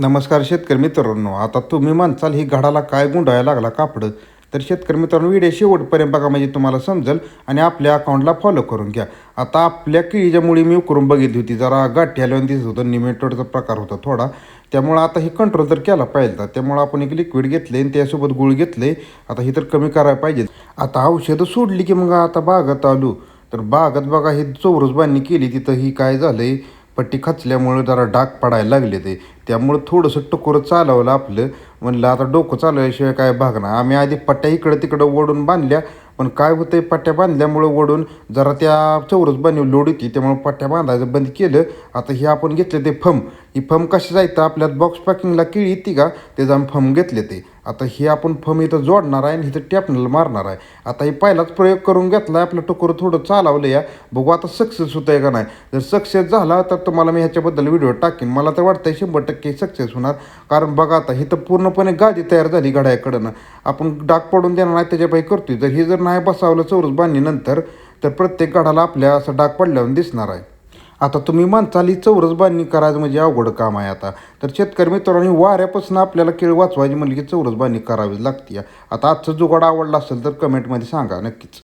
नमस्कार शेतकरी मित्रांनो. आता तुम्ही म्हणसाल ही घडाला काय गुंडायला लागला कापडं? तर शेतकरी मित्रांनो व्हिडिओ शेवटपर्यंत बघा म्हणजे तुम्हाला समजेल आणि आपल्या अकाउंटला फॉलो करून घ्या. आता आपल्या किळीच्यामुळे मी उकरून बघितली होती. जरा गाठी आल्यावर दिसत होतं निमेटोडचा प्रकार होता थोडा. त्यामुळं आता हे कंट्रोल तर केला पाहिजे. त्यामुळं आपण एक लिक्विड घेतले आणि त्यासोबत गुळ घेतले आता हे तर कमी करायला पाहिजे. आता औषधं सोडली की मग आता बागात आलो. तर बागात बघा ही चौरस बांधणी केली तिथं ही काय झालं आहे पट्टी खचल्यामुळं जरा डाग पडायला लागले ते. त्यामुळं थोडंसं टकोरं चालवलं आपलं. म्हणलं आता डोकं चालवल्याशिवाय काय भागणार आम्ही आधी पट्ट्या इकडं तिकडं ओढून बांधल्या. पण काय होतंय पट्ट्या बांधल्यामुळं ओढून जरा त्या चौरस बनवली लोड होती. त्यामुळं पट्ट्या बांधायचं बंद केलं. आता हे आपण घेतलं ते फम. ही फम कशी जायचं आपल्यात बॉक्स पॅकिंगला किळी येते का? त्याचं आम्ही फम घेतले ते. आता हे आपण फम इथं जोडणार आहे आणि इथं टॅपनला मारणार आहे. आता हे पहिलाच प्रयोग करून घेतला आपलं टोकर थोडं चालवलं या. बघू आता सक्सेस होतं आहे का नाही. जर सक्सेस झाला तर तुम्हाला मी ह्याच्याबद्दल व्हिडिओ टाकेन. मला तर वाटतं आहे शंभर टक्के सक्सेस होणार. कारण बघा आता ही तर पूर्णपणे गादी तयार झाली घड्याकडनं आपण डाग पडून देणार नाही त्याच्यापाई करतोय. जर हे जर नाही बसावलं चौरस बांधणीनंतर तर प्रत्येक गडाला आपल्या असं डाग पडल्यावर दिसणार आहे. आता तुम्ही म्हणताल ही चौरस बांधणी करायचं म्हणजे अवघड काम आहे आता. तर शेतकरी मित्रांनी वाऱ्यापासून आपल्याला केळ वाचवायची म्हणली की चौरस बांधणी करावी लागते आता आजचं जुगाड आवडला असेल तर कमेंटमध्ये सांगा नक्कीच.